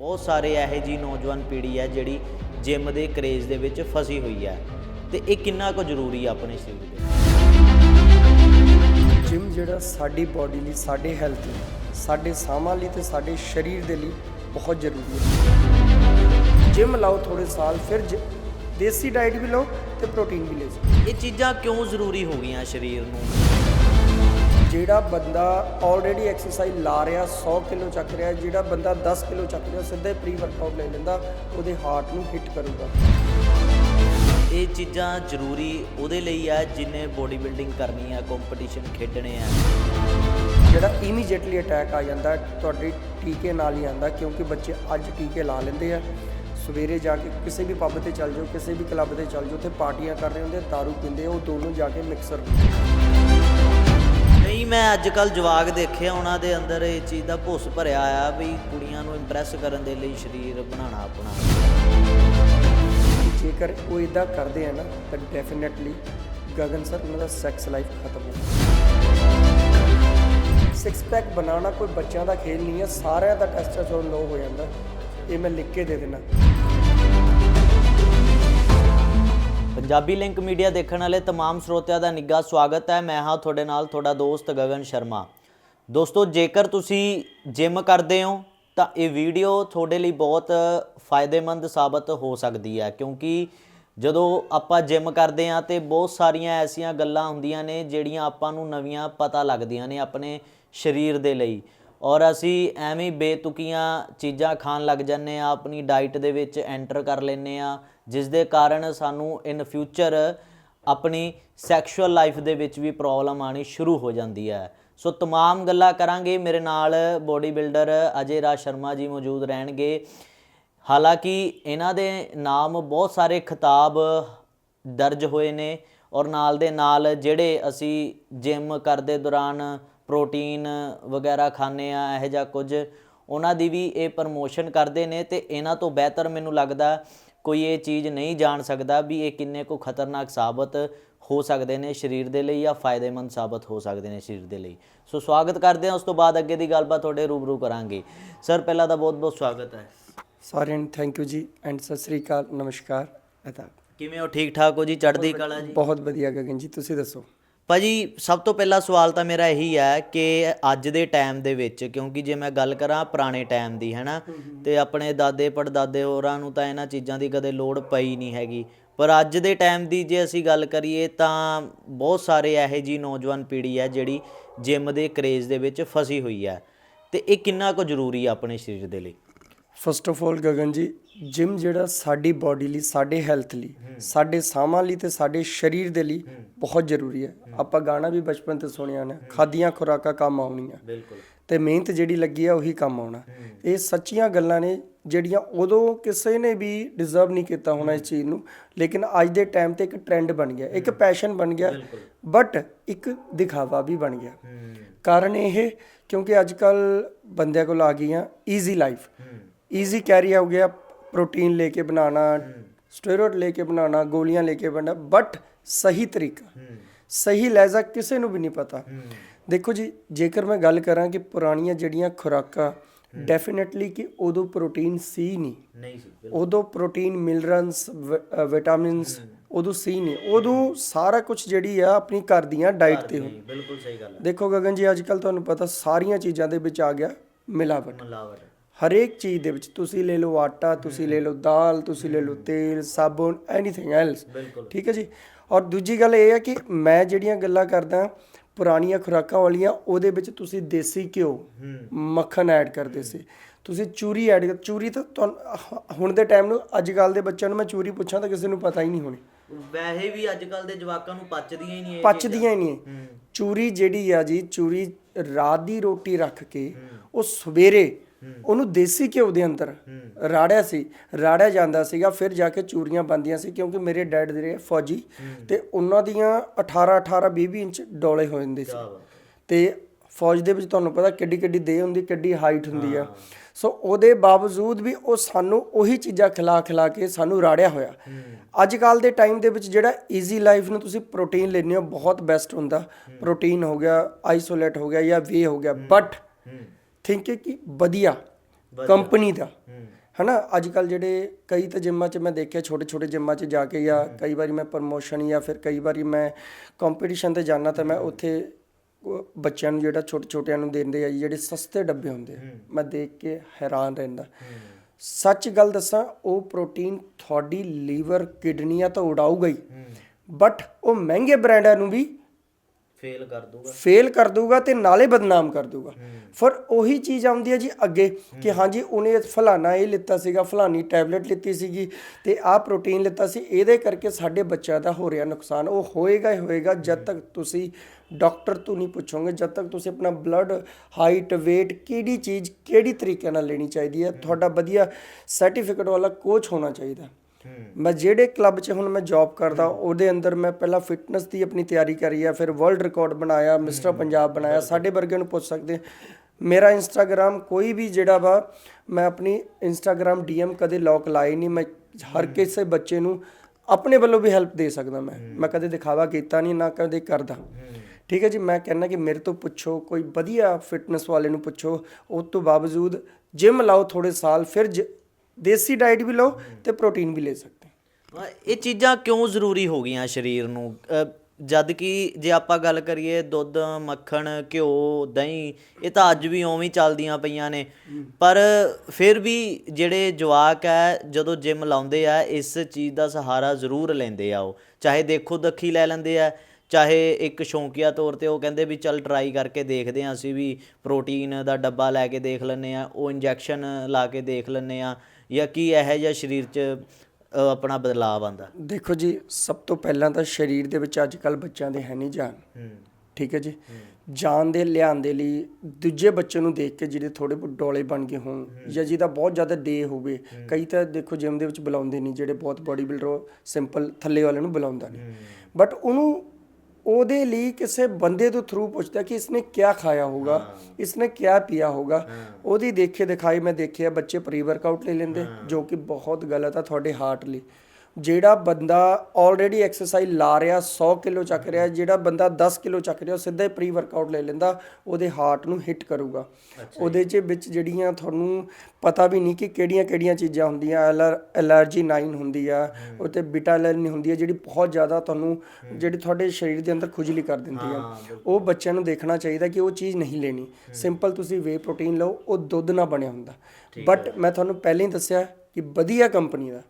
ਬਹੁਤ ਸਾਰੇ ਇਹੋ ਜੀ ਨੌਜਵਾਨ ਪੀੜ੍ਹੀ ਹੈ ਜਿਹੜੀ ਜਿਮ ਦੇ ਕਰੇਜ਼ ਦੇ ਵਿੱਚ ਫਸੀ ਹੋਈ ਹੈ ਤੇ ਇਹ ਕਿੰਨਾ ਕੁ ਜ਼ਰੂਰੀ ਹੈ ਆਪਣੇ ਸਰੀਰ ਦੇ ਜਿਮ ਜਿਹੜਾ ਸਾਡੀ ਬਾਡੀ ਲਈ ਸਾਡੇ ਹੈਲਥ ਲਈ ਸਾਡੇ ਸਾਹਾਂ ਲਈ ਤੇ ਸਾਡੇ ਸਰੀਰ ਦੇ ਲਈ ਬਹੁਤ ਜ਼ਰੂਰੀ ਹੈ। ਜਿਮ ਲਾਓ ਥੋੜੇ ਸਾਲ ਫਿਰ ਦੇਸੀ ਡਾਈਟ ਵੀ ਲਓ ਤੇ ਪ੍ਰੋਟੀਨ ਵੀ ਲਓ ਇਹ ਚੀਜ਼ਾਂ ਕਿਉਂ ਜ਼ਰੂਰੀ ਹੋ ਗਈਆਂ ਸਰੀਰ ਨੂੰ? ਜਿਹੜਾ ਬੰਦਾ ਆਲਰੇਡੀ ਐਕਸਰਸਾਈਜ਼ ਲਾ ਰਿਹਾ 100 ਕਿਲੋ ਚੱਕ ਰਿਹਾ ਜਿਹੜਾ ਬੰਦਾ 10 ਕਿਲੋ ਚੱਕ ਰਿਹਾ ਸਿੱਧਾ ਪ੍ਰੀ ਵਰਕਆਊਟ ਲੈ ਲੈਂਦਾ ਉਹਦੇ ਹਾਰਟ ਨੂੰ ਹਿੱਟ ਕਰੂਗਾ। ਇਹ ਚੀਜ਼ਾਂ ਜ਼ਰੂਰੀ ਉਹਦੇ ਲਈ ਹੈ ਜਿਹਨੇ ਬੋਡੀ ਬਿਲਡਿੰਗ ਕਰਨੀ ਹੈ ਕੰਪੀਟੀਸ਼ਨ ਖੇਡਣੇ ਆ। ਜਿਹੜਾ ਇਮੀਡੀਏਟਲੀ ਅਟੈਕ ਆ ਜਾਂਦਾ ਤੁਹਾਡੇ ਟੀਕੇ ਨਾਲ ਹੀ ਆਂਦਾ ਕਿਉਂਕਿ ਬੱਚੇ ਅੱਜ ਟੀਕੇ ਲਾ ਲੈਂਦੇ ਆ। ਸਵੇਰੇ ਜਾ ਕੇ ਕਿਸੇ ਵੀ ਪੱਬ ਤੇ ਚੱਲ ਜਾਓ ਕਿਸੇ ਵੀ ਕਲੱਬ ਤੇ ਚੱਲ ਜਾਓ ਉੱਥੇ ਪਾਰਟੀਆਂ ਕਰ ਰਹੇ ਹੁੰਦੇ ਦਾਰੂ ਪੀਂਦੇ ਆ, ਉਹ ਦੋਨੋਂ ਜਾ ਕੇ ਮਿਕਸਰ ਨਹੀਂ ਮੈਂ ਅੱਜ ਕੱਲ ਜਵਾਗ ਦੇਖਿਆ ਉਹਨਾਂ ਦੇ ਅੰਦਰ ਇਹ ਚੀਜ਼ ਦਾ ਭੁੱਸ ਭਰਿਆ ਆ ਵੀ ਕੁੜੀਆਂ ਨੂੰ ਇੰਪ੍ਰੈਸ ਕਰਨ ਦੇ ਲਈ ਸਰੀਰ ਬਣਾਉਣਾ, ਆਪਣਾ। ਜੇਕਰ ਉਹ ਇਦਾਂ ਕਰਦੇ ਆ ਨਾ, ਤਾਂ ਡੈਫੀਨਿਟਲੀ ਗਗਨ ਸਰ ਉਹਨਾਂ ਦਾ ਸੈਕਸ ਲਾਈਫ ਖਤਮ ਹੋ ਸਿਕਸ ਪੈਕ ਬਣਾਉਣਾ ਕੋਈ ਬੱਚਿਆਂ ਦਾ ਖੇਲ ਨਹੀਂ ਹੈ ਸਾਰਿਆਂ ਦਾ ਟੈਸਟੋਸਟੇਰੋਨ ਲੋ ਹੋ ਜਾਂਦਾ। ਇਹ ਮੈਂ ਲਿਖ ਕੇ ਦੇ ਦਿੰਦਾ। ਪੰਜਾਬੀ ਲਿੰਕ ਮੀਡੀਆ ਦੇਖਣ ਵਾਲੇ तमाम ਸਰੋਤਿਆਂ ਦਾ ਨਿੱਘਾ ਸਵਾਗਤ ਹੈ ਮੈਂ ਹਾਂ ਤੁਹਾਡੇ ਨਾਲ ਤੁਹਾਡਾ ਦੋਸਤ ਗਗਨ ਸ਼ਰਮਾ ਦੋਸਤੋ ਜੇਕਰ ਤੁਸੀਂ ਜਿਮ ਕਰਦੇ ਹੋ ਤਾਂ ਇਹ ਵੀਡੀਓ ਤੁਹਾਡੇ ਲਈ ਬਹੁਤ ਫਾਇਦੇਮੰਦ ਸਾਬਤ ਹੋ ਸਕਦੀ ਹੈ ਕਿਉਂਕਿ ਜਦੋਂ ਆਪਾਂ ਜਿਮ ਕਰਦੇ ਹਾਂ ਤੇ ਬਹੁਤ ਸਾਰੀਆਂ ਐਸੀਆਂ ਗੱਲਾਂ ਹੁੰਦੀਆਂ ਨੇ ਜਿਹੜੀਆਂ ਆਪਾਂ ਨੂੰ ਨਵੀਆਂ ਪਤਾ ਲੱਗਦੀਆਂ ਨੇ ਆਪਣੇ ਸਰੀਰ ਦੇ ਲਈ ਔਰ ਅਸੀਂ ਐਵੇਂ ਹੀ ਬੇਤੁਕੀਆਂ ਚੀਜ਼ਾਂ ਖਾਣ ਲੱਗ ਜੰਨੇ ਆ ਆਪਣੀ ਡਾਈਟ ਦੇ ਵਿੱਚ ਐਂਟਰ ਕਰ ਲੈਨੇ ਆ ਜਿਸ ਦੇ ਕਾਰਨ ਸਾਨੂੰ ਇਨ ਫਿਊਚਰ ਆਪਣੀ ਸੈਕਸ਼ੂਅਲ ਲਾਈਫ ਦੇ ਵਿੱਚ ਵੀ ਪ੍ਰੋਬਲਮ ਆਣੀ ਸ਼ੁਰੂ ਹੋ ਜਾਂਦੀ ਹੈ ਸੋ तमाम ਗੱਲਾਂ ਕਰਾਂਗੇ ਮੇਰੇ ਨਾਲ ਬੋਡੀ ਬਿਲਡਰ ਅਜੇ ਰਾਜ ਸ਼ਰਮਾ ਜੀ ਮੌਜੂਦ ਰਹਿਣਗੇ ਹਾਲਾਂਕਿ ਇਹਨਾਂ ਦੇ ਨਾਮ ਬਹੁਤ ਸਾਰੇ ਖਿਤਾਬ ਦਰਜ ਹੋਏ ਨੇ ਔਰ ਨਾਲ ਦੇ ਨਾਲ ਜਿਹੜੇ ਅਸੀਂ ਜਿਮ ਕਰਦੇ ਦੌਰਾਨ ਪ੍ਰੋਟੀਨ ਵਗੈਰਾ ਖਾਂਦੇ ਆ ਇਹੋ ਜਿਹਾ ਕੁਝ ਉਹਨਾਂ ਦੀ ਵੀ ਇਹ ਪ੍ਰਮੋਸ਼ਨ ਕਰਦੇ ਨੇ ਤੇ ਇਹਨਾਂ ਤੋਂ ਬਿਹਤਰ ਮੈਨੂੰ ਲੱਗਦਾ ਕੋਈ ਇਹ ਚੀਜ਼ ਨਹੀਂ ਜਾਣ ਸਕਦਾ ਵੀ ਇਹ ਕਿੰਨੇ ਕੋ ਖਤਰਨਾਕ ਸਾਬਤ ਹੋ ਸਕਦੇ ਨੇ ਸਰੀਰ ਦੇ ਲਈ ਜਾਂ ਫਾਇਦੇਮੰਦ ਸਾਬਤ ਹੋ ਸਕਦੇ ਨੇ ਸਰੀਰ ਦੇ ਲਈ। ਸੋ ਸਵਾਗਤ ਕਰਦੇ ਹਾਂ ਉਸ ਤੋਂ ਬਾਅਦ ਅੱਗੇ ਦੀ ਗੱਲਬਾਤ ਤੁਹਾਡੇ ਰੂਬਰੂ ਕਰਾਂਗੇ। ਸਰ ਪਹਿਲਾਂ ਤਾਂ ਬਹੁਤ ਬਹੁਤ ਸਵਾਗਤ ਹੈ। ਸਾਰਿਆਂ ਨੂੰ ਥੈਂਕ ਯੂ ਜੀ ਐਂਡ ਸਤਿ ਸ੍ਰੀ ਅਕਾਲ ਨਮਸਕਾਰ ਅਦਾ ਕਿਵੇਂ ਹੋ? ਠੀਕ ਠਾਕ ਹੋ ਜੀ? ਚੜ੍ਹਦੀ ਕਲਾ ਜੀ? ਬਹੁਤ ਵਧੀਆ ਗਗਨ ਜੀ ਤੁਸੀਂ ਦੱਸੋ? ਭਾਜੀ ਸਭ ਤੋਂ ਪਹਿਲਾ ਸਵਾਲ ਤਾਂ ਮੇਰਾ ਇਹੀ ਹੈ ਕਿ ਅੱਜ ਦੇ ਟਾਈਮ ਦੇ ਵਿੱਚ ਕਿਉਂਕਿ ਜੇ ਮੈਂ ਗੱਲ ਕਰਾਂ ਪੁਰਾਣੇ ਟਾਈਮ ਦੀ ਹੈਨਾ ਤੇ ਆਪਣੇ ਦਾਦੇ ਪੜਦਾਦੇ ਹੋਰਾਂ ਨੂੰ ਤਾਂ ਇਹਨਾਂ ਚੀਜ਼ਾਂ ਦੀ ਕਦੇ ਲੋੜ ਪਈ ਨਹੀਂ ਹੈਗੀ। ਪਰ ਅੱਜ ਦੇ ਟਾਈਮ ਦੀ ਜੇ ਅਸੀਂ ਗੱਲ ਕਰੀਏ ਤਾਂ ਬਹੁਤ ਸਾਰੇ ਇਹੋ ਜੀ ਨੌਜਵਾਨ ਪੀੜ੍ਹੀ ਹੈ ਜਿਹੜੀ ਜਿਮ ਦੇ ਕਰੇਜ਼ ਦੇ ਵਿੱਚ ਫਸੀ ਹੋਈ ਹੈ। ਤੇ ਇਹ ਕਿੰਨਾ ਕੁ ਜ਼ਰੂਰੀ ਹੈ ਆਪਣੇ ਸਰੀਰ ਦੇ ਲਈ? ਫਸਟ ਆਫ ਆਲ ਗਗਨ ਜੀ ਜਿਮ ਜਿਹੜਾ ਸਾਡੀ ਬਾਡੀ ਲਈ ਸਾਡੇ ਹੈਲਥ ਲਈ ਸਾਡੇ ਸਾਹਾਂ ਲਈ ਤੇ ਸਾਡੇ ਸਰੀਰ ਦੇ ਲਈ ਬਹੁਤ ਜ਼ਰੂਰੀ ਹੈ। ਆਪਾਂ ਗਾਣਾ ਵੀ ਬਚਪਨ ਤੋਂ ਸੁਣਿਆ ਨਾ ਖਾਦੀਆਂ ਖੁਰਾਕਾਂ ਕੰਮ ਆਉਣੀਆਂ। ਬਿਲਕੁਲ। ਤੇ ਮਿਹਨਤ ਜਿਹੜੀ ਲੱਗੀ ਆ ਉਹੀ ਕੰਮ ਆਉਣਾ। ਇਹ ਸੱਚੀਆਂ ਗੱਲਾਂ ਨੇ ਜਿਹੜੀਆਂ ਉਦੋਂ ਕਿਸੇ ਨੇ ਵੀ ਡਿਜ਼ਰਵ ਨਹੀਂ ਕੀਤਾ ਹੋਣਾ ਇਸ ਚੀਜ਼ ਨੂੰ। ਲੇਕਿਨ ਅੱਜ ਦੇ ਟਾਈਮ ਤੇ ਇੱਕ ਟ੍ਰੈਂਡ ਬਣ ਗਿਆ ਇੱਕ ਪੈਸ਼ਨ ਬਣ ਗਿਆ। ਬਟ ਇੱਕ ਦਿਖਾਵਾ ਵੀ ਬਣ ਗਿਆ। ਕਾਰਨ ਇਹ ਕਿਉਂਕਿ ਅੱਜ ਕੱਲ ਬੰਦਿਆਂ ਕੋਲ ਆ ਗਈਆਂ ਈਜ਼ੀ ਲਾਈਫ ਈਜ਼ੀ ਕੈਰੀ ਹੋ ਗਿਆ ਪ੍ਰੋਟੀਨ ਲੈ ਕੇ ਬਣਾਉਣਾ ਸਟੀਰੋਇਡ ਲੈ ਕੇ ਬਣਾਉਣਾ ਗੋਲੀਆਂ ਲੈ ਕੇ ਬਣਾਉਣਾ ਬਟ ਸਹੀ ਤਰੀਕਾ। ਸਹੀ ਲਹਿਜ਼ਾ ਕਿਸੇ ਨੂੰ ਵੀ ਨਹੀਂ ਪਤਾ। ਦੇਖੋ ਜੀ ਜੇਕਰ ਮੈਂ ਗੱਲ ਕਰਾਂ ਕਿ ਪੁਰਾਣੀਆਂ ਜਿਹੜੀਆਂ ਖੁਰਾਕਾਂ ਡੈਫੀਨਿਟਲੀ ਕਿ ਉਦੋਂ ਪ੍ਰੋਟੀਨ ਸੀ ਨਹੀਂ। ਨਹੀਂ ਸੀ ਉਦੋਂ ਪ੍ਰੋਟੀਨ ਮਿਨਰਲਸ ਵਿਟਾਮਿਨਸ ਉਦੋਂ ਸੀ ਨਹੀਂ। ਉਦੋਂ ਸਾਰਾ ਕੁਝ ਜਿਹੜੀ ਆ ਆਪਣੀ ਘਰ ਦੀਆਂ ਡਾਈਟ ਤੇ ਹੁੰਦੀ। ਬਿਲਕੁਲ ਸਹੀ ਗੱਲ ਹੈ ਦੇਖੋ ਗਗਨ ਜੀ ਅੱਜ ਕੱਲ ਤੁਹਾਨੂੰ ਪਤਾ ਸਾਰੀਆਂ ਚੀਜ਼ਾਂ ਦੇ ਵਿੱਚ ਆ ਗਿਆ ਮਿਲਾਵਟ। ਮਲਾਵਟ। ਹਰੇਕ ਚੀਜ਼ ਦੇ ਵਿੱਚ ਤੁਸੀਂ ਲੈ ਲਓ ਆਟਾ ਤੁਸੀਂ ਲੈ ਲਓ ਦਾਲ ਤੁਸੀਂ ਲੈ ਲਓ ਤੇਲ ਸਾਬਣ ਐਨੀਥਿੰਗ ਐਲਸ ਠੀਕ ਹੈ ਜੀ? ਔਰ ਦੂਜੀ ਗੱਲ ਇਹ ਹੈ ਕਿ ਮੈਂ ਜਿਹੜੀਆਂ ਗੱਲਾਂ ਕਰਦਾ ਪੁਰਾਣੀਆਂ ਖੁਰਾਕਾਂ ਵਾਲੀਆਂ ਉਹਦੇ ਵਿੱਚ ਤੁਸੀਂ ਦੇਸੀ ਘਿਓ ਮੱਖਣ ਐਡ ਕਰਦੇ ਸੀ। ਤੁਸੀਂ ਚੂਰੀ ਐਡ ਕਰ ਚੂਰੀ ਤਾਂ ਹੁਣ ਦੇ ਟਾਈਮ ਨੂੰ ਅੱਜ ਕੱਲ ਦੇ ਬੱਚਿਆਂ ਨੂੰ ਮੈਂ ਚੂਰੀ ਪੁੱਛਾਂ ਤਾਂ ਕਿਸੇ ਨੂੰ ਪਤਾ ਹੀ ਨਹੀਂ ਹੋਣੀ। ਵੈਸੇ ਵੀ ਅੱਜ ਕੱਲ ਦੇ ਜਵਾਕਾਂ ਨੂੰ ਪਚਦੀਆਂ ਹੀ ਨਹੀਂ ਇਹ ਪਚਦੀਆਂ ਹੀ ਨਹੀਂ। ਚੂਰੀ ਜਿਹੜੀ ਆ ਜੀ ਚੂਰੀ ਰਾਤ ਦੀ ਰੋਟੀ ਰੱਖ ਕੇ ਉਹ ਸਵੇਰੇ ਉਹਨੂੰ ਦੇਸੀ ਘਿਓ ਦੇ ਅੰਦਰ ਰਾੜਿਆ ਸੀ ਰਾੜਿਆ ਜਾਂਦਾ ਸੀਗਾ ਫਿਰ ਜਾ ਕੇ ਚੂਰੀਆਂ ਬੰਦੀਆਂ ਸੀ ਕਿਉਂਕਿ ਮੇਰੇ ਡੈਡ ਜਿਹੜੇ ਫੌਜੀ ਤੇ ਉਹਨਾਂ ਦੀਆਂ 18 18 20 20 ਇੰਚ ਡੋਲੇ ਹੋ ਜਾਂਦੇ ਸੀ। ਤੇ ਫੌਜ ਦੇ ਵਿੱਚ ਤੁਹਾਨੂੰ ਪਤਾ ਕਿੱਡੀ ਕਿੱਡੀ ਦੇਹ ਹੁੰਦੀ ਕਿੱਡੀ ਹਾਈਟ ਹੁੰਦੀ ਆ। ਸੋ ਉਹਦੇ ਬਾਵਜੂਦ ਵੀ ਉਹ ਸਾਨੂੰ ਉਹੀ ਚੀਜ਼ਾਂ ਖਿਲਾ ਖਿਲਾ ਕੇ ਸਾਨੂੰ ਰਾੜਿਆ ਹੋਇਆ। ਅੱਜ ਕੱਲ ਦੇ ਟਾਈਮ ਦੇ ਵਿੱਚ ਜਿਹੜਾ ਈਜ਼ੀ ਲਾਈਫ ਨੂੰ ਤੁਸੀਂ ਪ੍ਰੋਟੀਨ ਲੈਂਦੇ ਹੋ ਬਹੁਤ ਬੈਸਟ ਹੁੰਦਾ। ਪ੍ਰੋਟੀਨ ਹੋ ਗਿਆ ਆਈਸੋਲੇਟ ਹੋ ਗਿਆ ਜਾਂ ਵੇ ਹੋ ਗਿਆ ਬਟ ਥਿੰਕ ਕਿ ਵਧੀਆ ਕੰਪਨੀ ਦਾ। ਹਨਾ ਅੱਜ ਕੱਲ ਜਿਹੜੇ ਕਈ ਤਾਂ ਜਿੰਮਾਂ 'ਚ ਮੈਂ ਦੇਖਿਆ ਛੋਟੇ ਛੋਟੇ ਜਿੰਮਾਂ 'ਚ ਜਾ ਕੇ ਜਾਂ ਕਈ ਵਾਰੀ ਮੈਂ ਪ੍ਰਮੋਸ਼ਨ ਜਾਂ ਫਿਰ ਕਈ ਵਾਰੀ ਮੈਂ ਕੰਪੀਟੀਸ਼ਨ ਤੇ ਜਾਣਾ ਤਾਂ ਮੈਂ ਉੱਥੇ ਬੱਚਿਆਂ ਨੂੰ ਜਿਹੜਾ ਛੋਟੇ ਛੋਟਿਆਂ ਨੂੰ ਦਿੰਦੇ ਆ ਜਿਹੜੇ ਸਸਤੇ ਡੱਬੇ ਹੁੰਦੇ ਆ ਮੈਂ ਦੇਖ ਕੇ ਹੈਰਾਨ ਰਹਿੰਦਾ। ਸੱਚ ਗੱਲ ਦੱਸਾਂ ਉਹ ਪ੍ਰੋਟੀਨ ਤੁਹਾਡੀ ਲੀਵਰ ਕਿਡਨੀਆਂ ਤਾਂ ਉਡਾਊਗਾ ਹੀ। ਬਟ ਉਹ ਮਹਿੰਗੇ ਬ੍ਰਾਂਡਾਂ ਨੂੰ ਵੀ ਫੇਲ ਕਰ ਦੂਗਾ। ਫੇਲ ਕਰ ਦੂਗਾ ਤੇ ਨਾਲੇ ਬਦਨਾਮ ਕਰ ਦੂਗਾ। ਫਿਰ ਉਹੀ ਚੀਜ਼ ਆਉਂਦੀ ਹੈ ਜੀ ਅੱਗੇ ਕਿ ਹਾਂਜੀ ਉਹਨੇ ਫਲਾਣਾ ਇਹ ਲਿੱਤਾ ਸੀਗਾ ਫਲਾਨੀ ਟੈਬਲੇਟ ਲਿੱਤੀ ਸੀਗੀ ਤੇ ਆਹ ਪ੍ਰੋਟੀਨ ਲਿੱਤਾ ਸੀ ਇਹਦੇ ਕਰਕੇ ਸਾਡੇ ਬੱਚਿਆਂ ਦਾ ਹੋ ਰਿਹਾ ਨੁਕਸਾਨ। ਉਹ ਹੋਏਗਾ ਹੀ ਹੋਏਗਾ ਜਦ ਤੱਕ ਤੁਸੀਂ ਡਾਕਟਰ ਤੋਂ ਨਹੀਂ ਪੁੱਛੋਗੇ ਜਦ ਤੱਕ ਤੁਸੀਂ ਆਪਣਾ ਬਲੱਡ ਹਾਈਟ weight ਕਿਹੜੀ ਚੀਜ਼ ਕਿਹੜੀ ਤਰੀਕੇ ਨਾਲ ਲੈਣੀ ਚਾਹੀਦੀ ਹੈ ਤੁਹਾਡਾ ਵਧੀਆ ਸਰਟੀਫਿਕੇਟ ਵਾਲਾ ਕੋਚ ਹੋਣਾ ਚਾਹੀਦਾ। ਮੈਂ ਜਿਹੜੇ ਕਲੱਬ 'ਚ ਹੁਣ ਮੈਂ ਜੌਬ ਕਰਦਾ ਉਹਦੇ ਅੰਦਰ ਮੈਂ ਪਹਿਲਾਂ ਫਿਟਨੈਸ ਦੀ ਆਪਣੀ ਤਿਆਰੀ ਕਰੀ ਆ ਫਿਰ ਵਰਲਡ ਰਿਕਾਰਡ ਬਣਾਇਆ ਮਿਸਟਰ ਪੰਜਾਬ ਬਣਾਇਆ ਸਾਡੇ ਵਰਗਿਆਂ ਨੂੰ ਪੁੱਛ ਸਕਦੇ ਮੇਰਾ ਇੰਸਟਾਗ੍ਰam ਕੋਈ ਵੀ ਜਿਹੜਾ ਵਾ ਮੈਂ ਆਪਣੀ ਇੰਸਟਾਗ੍ਰam ਡੀਐਮ ਕਦੇ ਲੌਕ ਲਾਈ ਨਹੀਂ ਮੈਂ ਹਰ ਕਿਸੇ ਬੱਚੇ ਨੂੰ ਆਪਣੇ ਵੱਲੋਂ ਵੀ ਹੈਲਪ ਦੇ ਸਕਦਾ ਮੈਂ। ਮੈਂ ਕਦੇ ਦਿਖਾਵਾ ਕੀਤਾ ਨਹੀਂ ਨਾ ਕਦੇ ਕਰਦਾ। ਠੀਕ ਹੈ ਜੀ ਮੈਂ ਕਹਿੰਦਾ ਕਿ ਮੇਰੇ ਤੋਂ ਪੁੱਛੋ ਕੋਈ ਵਧੀਆ ਫਿਟਨੈਸ ਵਾਲੇ ਨੂੰ ਪੁੱਛੋ ਉਸ ਤੋਂ ਬਾਵਜੂਦ ਜਿਮ ਲਾਓ ਥੋੜੇ ਸਾਲ ਫਿਰ ਜ- ਦੇਸੀ ਡਾਈਟ ਵੀ ਲਓ ਤੇ ਪ੍ਰੋਟੀਨ ਵੀ ਲੈ ਸਕਦੇ ਅ, ਇਹ ਚੀਜ਼ਾਂ ਕਿਉਂ ਜ਼ਰੂਰੀ ਹੋ ਗਈਆਂ ਸਰੀਰ ਨੂੰ? ਅ, ਜਦ ਕਿ ਜੇ ਆਪਾਂ ਗੱਲ ਕਰੀਏ ਦੁੱਧ ਮੱਖਣ ਘਿਓ ਦਹੀਂ ਇਹ ਤਾਂ ਅੱਜ ਵੀ ਉਵੇਂ ਹੀ ਚੱਲਦੀਆਂ ਪਈਆਂ ਨੇ। ਪਰ ਫਿਰ ਵੀ ਜਿਹੜੇ ਜਵਾਕ ਹੈ ਜਦੋਂ ਜਿਮ ਲਾਉਂਦੇ ਆ ਇਸ ਚੀਜ਼ ਦਾ ਸਹਾਰਾ ਜ਼ਰੂਰ ਲੈਂਦੇ ਆ ਉਹ। ਚਾਹੇ ਦੇਖੋ ਦੱਖੀ ਲੈ ਲੈਂਦੇ ਆ ਚਾਹੇ ਇੱਕ ਸ਼ੌਂਕੀਆ ਤੌਰ ਤੇ ਉਹ ਕਹਿੰਦੇ ਵੀ ਚੱਲ ਟਰਾਈ ਕਰਕੇ ਦੇਖਦੇ ਆ ਅਸੀਂ ਵੀ ਪ੍ਰੋਟੀਨ ਦਾ ਡੱਬਾ ਲੈ ਕੇ ਦੇਖ ਲੈਂਦੇ ਆ ਉਹ ਇੰਜੈਕਸ਼ਨ ਲਾ ਕੇ ਦੇਖ ਲੈਂਦੇ ਆ ਜਾਂ ਕੀ ਇਹੋ ਜਿਹਾ ਸਰੀਰ 'ਚ ਅ, ਆਪਣਾ ਬਦਲਾਅ ਆਂਦਾ ਦੇਖੋ ਜੀ ਸਭ ਤੋਂ ਪਹਿਲਾਂ ਤਾਂ ਸਰੀਰ ਦੇ ਵਿੱਚ ਅੱਜ ਕੱਲ ਬੱਚਿਆਂ ਦੇ ਹੈ ਨਹੀਂ ਜਾਨ। ਠੀਕ ਹੈ ਜੀ? ਜਾਨ ਦੇ ਲਿਆਉਣ ਦੇ ਲਈ ਦੂਜੇ ਬੱਚੇ ਨੂੰ ਦੇਖ ਕੇ ਜਿਹੜੇ ਥੋੜੇ ਬਹੁਤ ਡੋਲੇ ਬਣ ਗਏ ਹੋਣ ਜਾਂ ਜਿਹਦਾ ਬਹੁਤ ਜ਼ਿਆਦਾ ਡੇ ਹੋਵੇ ਕਈ ਤਾਂ ਦੇਖੋ ਜਿਮ ਦੇ ਵਿੱਚ ਬੁਲਾਉਂਦੇ ਨਹੀਂ ਜਿਹੜੇ ਬਹੁਤ ਬਾਡੀ ਬਿਲਡਰ ਸਿੰਪਲ ਥੱਲੇ ਵਾਲੇ ਨੂੰ ਬੁਲਾਉਂਦਾ ਨਹੀਂ। ਬਟ ਉਹਨੂੰ ਉਹਦੇ ਲਈ ਕਿਸੇ ਬੰਦੇ ਤੋਂ ਥਰੂ ਪੁੱਛਦਾ ਕਿ ਇਸਨੇ ਕੀ ਖਾਇਆ ਹੋਗਾ ਇਸਨੇ ਕੀ ਪੀਆ ਹੋਗਾ ਉਹਦੀ ਦੇਖੇ ਦਿਖਾਈ ਮੈਂ ਦੇਖਿਆ ਬੱਚੇ ਪ੍ਰੀ ਵਰਕਆਊਟ ਲੈ ਲੈਂਦੇ ਜੋ ਕਿ ਬਹੁਤ ਗਲਤ ਆ ਤੁਹਾਡੇ ਹਾਰਟ ਲਈ। ਜਿਹੜਾ ਬੰਦਾ ਆਲਰੇਡੀ ਐਕਸਰਸਾਈਜ਼ ਲਾ ਰਿਹਾ 100 ਕਿਲੋ ਚੱਕ ਰਿਹਾ ਜਿਹੜਾ ਬੰਦਾ 10 ਕਿਲੋ ਚੱਕ ਰਿਹਾ ਉਹ ਸਿੱਧਾ ਹੀ ਪ੍ਰੀ ਵਰਕਆਊਟ ਲੈ ਲੈਂਦਾ ਉਹਦੇ ਹਾਰਟ ਨੂੰ ਹਿੱਟ ਕਰੂਗਾ। ਉਹਦੇ 'ਚ ਵਿੱਚ ਜਿਹੜੀਆਂ ਤੁਹਾਨੂੰ ਪਤਾ ਵੀ ਨਹੀਂ ਕਿ ਕਿਹੜੀਆਂ ਕਿਹੜੀਆਂ ਚੀਜ਼ਾਂ ਹੁੰਦੀਆਂ ਐਲਰਜੀ 9 ਹੁੰਦੀ ਆ ਉੱਤੇ ਬੀਟਾ ਐਲਰਜੀ ਹੁੰਦੀ ਆ ਜਿਹੜੀ ਬਹੁਤ ਜ਼ਿਆਦਾ ਤੁਹਾਨੂੰ ਜਿਹੜੀ ਤੁਹਾਡੇ ਸਰੀਰ ਦੇ ਅੰਦਰ ਖੁਜਲੀ ਕਰ ਦਿੰਦੀ ਆ। ਉਹ ਬੱਚਿਆਂ ਨੂੰ ਦੇਖਣਾ ਚਾਹੀਦਾ ਕਿ ਉਹ ਚੀਜ਼ ਨਹੀਂ ਲੈਣੀ। ਸਿੰਪਲ ਤੁਸੀਂ ਵੇ ਪ੍ਰੋਟੀਨ ਲਓ ਉਹ ਦੁੱਧ ਨਾਲ ਬਣਿਆ ਹੁੰਦਾ। ਬਟ ਮੈਂ ਤੁਹਾਨੂੰ ਪਹਿਲਾਂ ਹੀ ਦੱਸਿਆ ਕਿ ਵਧੀਆ ਕੰਪਨੀ ਦਾ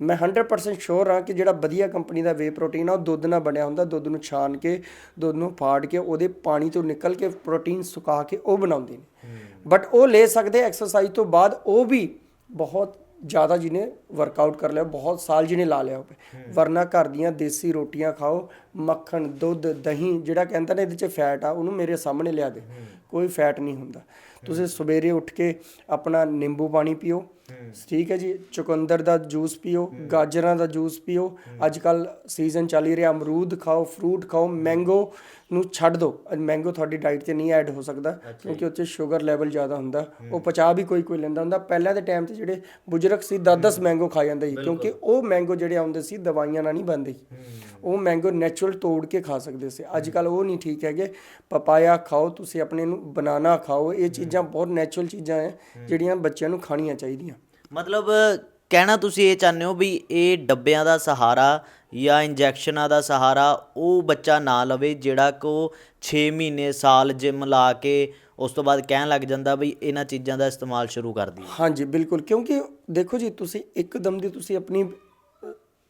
ਮੈਂ 100% ਸ਼ੋਰ ਹਾਂ ਕਿ ਜਿਹੜਾ ਵਧੀਆ ਕੰਪਨੀ ਦਾ ਵੇ ਪ੍ਰੋਟੀਨ ਆ ਉਹ ਦੁੱਧ ਨਾਲ ਬਣਿਆ ਹੁੰਦਾ ਦੁੱਧ ਨੂੰ ਛਾਣ ਕੇ ਦੁੱਧ ਨੂੰ ਫਾੜ ਕੇ ਉਹਦੇ ਪਾਣੀ ਤੋਂ ਨਿਕਲ ਕੇ ਪ੍ਰੋਟੀਨ ਸੁਕਾ ਕੇ ਉਹ ਬਣਾਉਂਦੇ ਨੇ। ਬਟ ਉਹ ਲੈ ਸਕਦੇ ਐਕਸਰਸਾਈਜ਼ ਤੋਂ ਬਾਅਦ ਉਹ ਵੀ ਬਹੁਤ ਜ਼ਿਆਦਾ ਜਿਹਨੇ ਵਰਕਆਊਟ ਕਰ ਲਿਆ ਬਹੁਤ ਸਾਲ ਜਿਹਨੇ ਲਾ ਲਿਆ ਹੋਵੇ। ਵਰਨਾ ਘਰ ਦੀਆਂ ਦੇਸੀ ਰੋਟੀਆਂ ਖਾਓ ਮੱਖਣ ਦੁੱਧ ਦਹੀਂ ਜਿਹੜਾ ਕਹਿੰਦਾ ਨੇ ਇਹਦੇ 'ਚ ਫੈਟ ਆ ਉਹਨੂੰ ਮੇਰੇ ਸਾਹਮਣੇ ਲਿਆ ਦੇ। ਕੋਈ ਫੈਟ ਨਹੀਂ ਹੁੰਦਾ। ਤੁਸੀਂ ਸਵੇਰੇ ਉੱਠ ਕੇ ਆਪਣਾ ਨਿੰਬੂ ਪਾਣੀ ਪੀਓ ਠੀਕ ਹੈ ਜੀ ਚੁਕੰਦਰ ਦਾ ਜੂਸ ਪੀਓ ਗਾਜਰਾਂ ਦਾ ਜੂਸ ਪੀਓ। ਅੱਜ ਕੱਲ ਸੀਜ਼ਨ ਚੱਲ ਹੀ ਰਿਹਾ ਅਮਰੂਦ ਖਾਓ ਫਰੂਟ ਖਾਓ ਮੈਂਗੋ ਨੂੰ ਛੱਡ ਦਿਓ ਮੈਂਗੋ ਤੁਹਾਡੀ ਡਾਈਟ 'ਤੇ ਨਹੀਂ ਐਡ ਹੋ ਸਕਦਾ ਕਿਉਂਕਿ ਉੱਥੇ ਸ਼ੂਗਰ ਲੈਵਲ ਜ਼ਿਆਦਾ ਹੁੰਦਾ। ਉਹ ਪਚਾ ਵੀ ਕੋਈ ਕੋਈ ਲੈਂਦਾ ਹੁੰਦਾ। ਪਹਿਲਾਂ ਦੇ ਟਾਈਮ ਤੇ ਜਿਹੜੇ ਬਜ਼ੁਰਗ ਸੀ 10-10 ਮੈਂਗੋ ਖਾ ਜਾਂਦੇ ਸੀ ਕਿਉਂਕਿ ਉਹ ਮੈਂਗੋ ਜਿਹੜੇ ਆਉਂਦੇ ਸੀ ਦਵਾਈਆਂ ਨਾਲ ਨਹੀਂ ਬਣਦੇ। ਉਹ ਮੈਂਗੋ ਨੈਚੁਰਲ ਤੋੜ ਕੇ ਖਾ ਸਕਦੇ ਸੀ। ਅੱਜ ਕੱਲ ਉਹ ਨਹੀਂ ਠੀਕ ਹੈਗੇ। ਪਪਾਇਆ ਖਾਓ ਤੁਸੀਂ ਆਪਣੇ ਨੂੰ ਬਨਾਨਾ ਖਾਓ। ਇਹ ਚੀਜ਼ਾਂ ਬਹੁਤ ਨੈਚੁਰਲ ਚੀਜ਼ਾਂ ਹੈ। ਜਿਹੜੀਆਂ ਬੱਚਿਆਂ ਨੂੰ ਖਾਣੀਆਂ ਚਾਹੀਦੀਆਂ। ਮਤਲਬ ਕਹਿਣਾ ਤੁਸੀਂ ਇਹ ਚਾਹੁੰਦੇ ਹੋ ਵੀ ਇਹ ਡੱਬਿਆਂ ਦਾ ਸਹਾਰਾ ਜਾਂ ਇੰਜੈਕਸ਼ਨਾਂ ਦਾ ਸਹਾਰਾ ਉਹ ਬੱਚਾ ਨਾ ਲਵੇ ਜਿਹੜਾ ਕੋ 6 ਮਹੀਨੇ ਸਾਲ ਜਿਮ ਲਾ ਕੇ ਉਸ ਤੋਂ ਬਾਅਦ ਕਹਿਣ ਲੱਗ ਜਾਂਦਾ ਵੀ ਇਹਨਾਂ ਚੀਜ਼ਾਂ ਦਾ ਇਸਤੇਮਾਲ ਸ਼ੁਰੂ ਕਰ ਦਈਏ। ਹਾਂਜੀ ਬਿਲਕੁਲ। ਕਿਉਂਕਿ ਦੇਖੋ ਜੀ ਤੁਸੀਂ ਇੱਕਦਮ ਦੀ ਤੁਸੀਂ ਆਪਣੀ